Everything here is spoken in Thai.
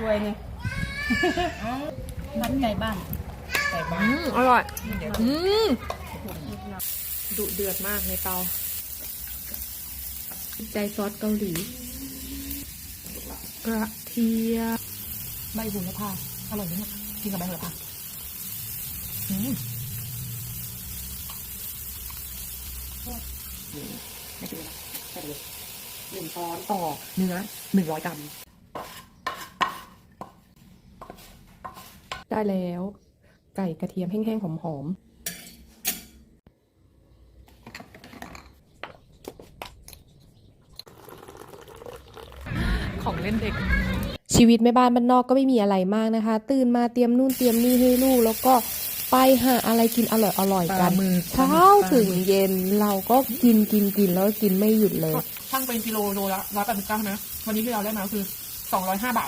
ถ้วยนี่บ้านไก่บ้านใส่บ้าอืนมอร่อยเดี๋ยวอืมดุเดือดมากในเตาใจซอสเกาหลี กระเทียมใบบุญพาอร่อยมากกินกับใบบุญพาอืมไม่กินเลยแค่เลยหนึ่งช้อนต่อเนื้อหนึ่งร้อยกรัม ได้แล้ว ไก่กระเทียมแห้งๆหอมๆของเล่นเด็ก ชีวิตแม่บ้านบ้านนอกก็ไม่มีอะไรมากนะคะ ตื่นมาเตรียมนู่นเตรียมนี่ให้ลูก แล้วก็ไปหาอะไรกินอร่อยๆกันเช้าถึงเย็นเราก็กินกินกินแล้วก็กินไม่หยุดเลยช่างเป็นกิโลโลละร้อยแปดสิบเก้านะ วันนี้ที่เราได้มาคือสองร้อยห้าบาท